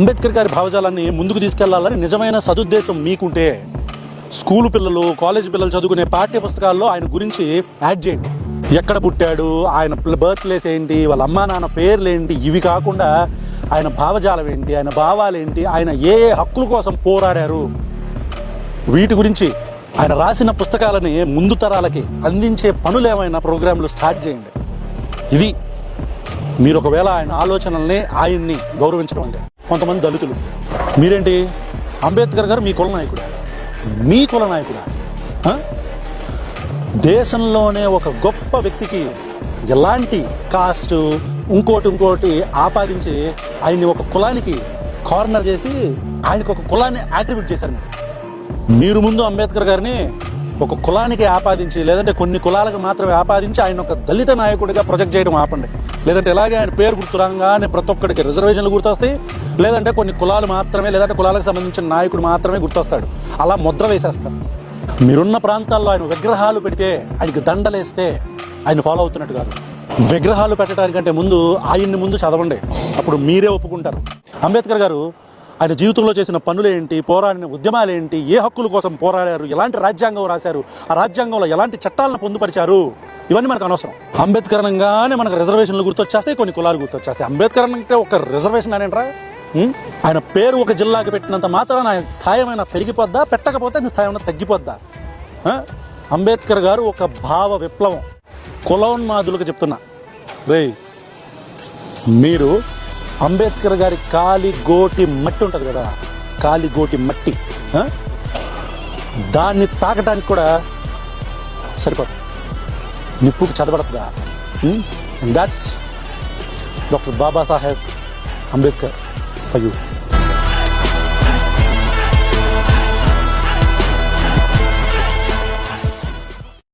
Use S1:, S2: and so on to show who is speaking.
S1: అంబేద్కర్ గారి భావజాలాన్ని ముందుకు తీసుకెళ్ళాలని నిజమైన సదుద్దేశం మీకుంటే స్కూల్ పిల్లలు కాలేజ్ పిల్లలు చదువుకునే పాఠ్య పుస్తకాల్లో ఆయన గురించి యాడ్ చేయండి. ఎక్కడ పుట్టాడు ఆయన బర్త్ ప్లేస్ ఏంటి వాళ్ళ అమ్మా నాన్న పేర్లు ఏంటి ఇవి కాకుండా ఆయన భావజాలం ఏంటి ఆయన భావాలు ఏంటి ఆయన ఏ ఏ హక్కుల కోసం పోరాడారు వీటి గురించి ఆయన రాసిన పుస్తకాలని ముందు తరాలకి అందించే పనులు ఏమైనా ప్రోగ్రాంలు స్టార్ట్ చేయండి. ఇది మీరు ఒకవేళ ఆయన ఆలోచనల్ని ఆయన్ని గౌరవించడం అంటే. కొంతమంది దళితులు. మీరేంటి? అంబేద్కర్ గారు మీ కుల నాయకుడు? మీ కుల నాయకుడా? దేశంలోనే ఒక గొప్ప వ్యక్తికి ఎలాంటి కాస్ట్ ఇంకోటి ఇంకోటి ఆపాదించి ఆయన్ని ఒక కులానికి కార్నర్ చేసి ఆయనకు ఒక కులాన్ని యాట్రిబ్యూట్ చేశారు మీరు. మీరు ముందు అంబేద్కర్ గారిని ఒక కులానికి ఆపాదించి లేదంటే కొన్ని కులాలకు మాత్రమే ఆపాదించి ఆయన ఒక దళిత నాయకుడిగా ప్రొజెక్ట్ చేయడం ఆపండి. లేదంటే ఇలాగే ఆయన పేరు గుర్తురాగానే ప్రతి ఒక్కడికి రిజర్వేషన్లు గుర్తొస్తాయి. లేదంటే కొన్ని కులాలు మాత్రమే లేదంటే కులాలకు సంబంధించిన నాయకుడు మాత్రమే గుర్తొస్తాడు. అలా ముద్ర వేసేస్తారు. మీరున్న ప్రాంతాల్లో ఆయన విగ్రహాలు పెడితే ఆయనకి దండలేస్తే ఆయన ఫాలో అవుతున్నట్టు కాదు. విగ్రహాలు పెట్టడానికంటే ముందు ఆయన్ని ముందు చదవండి. అప్పుడు మీరే ఒప్పుకుంటారు. అంబేద్కర్ గారు ఆయన జీవితంలో చేసిన పనులేంటి పోరాడిన ఉద్యమాలేంటి ఏ హక్కుల కోసం పోరాడారు ఎలాంటి రాజ్యాంగం రాశారు ఆ రాజ్యాంగంలో ఎలాంటి చట్టాలను పొందుపరిచారు ఇవన్నీ మనకు అనవసరం. అంబేద్కర్ అనగానే మనకు రిజర్వేషన్లు గుర్తొచ్చేస్తాయి కొన్ని కులాలు గుర్తొచ్చేస్తాయి. అంబేద్కర్ అంటే ఒక రిజర్వేషన్ అనేంట్రా ఆయన పేరు ఒక జిల్లాకి పెట్టినంత మాత్రాన ఆయన స్థాయి పెరిగిపోద్దా? పెట్టకపోతే ఆయన స్థాయి తగ్గిపోద్దా? అంబేద్కర్ గారు ఒక భావ విప్లవం. కులోన్మాదులకు చెప్తున్నా. రే మీరు అంబేద్కర్ గారి కాలి గోటి మట్టి ఉంటుంది కదా? కాలి గోటి మట్టి. దాన్ని తాకటానికి కూడా సరిపోదు. నిప్పుకు చదవడుతుందా? That's doctor Babasaheb Ambedkar. for you.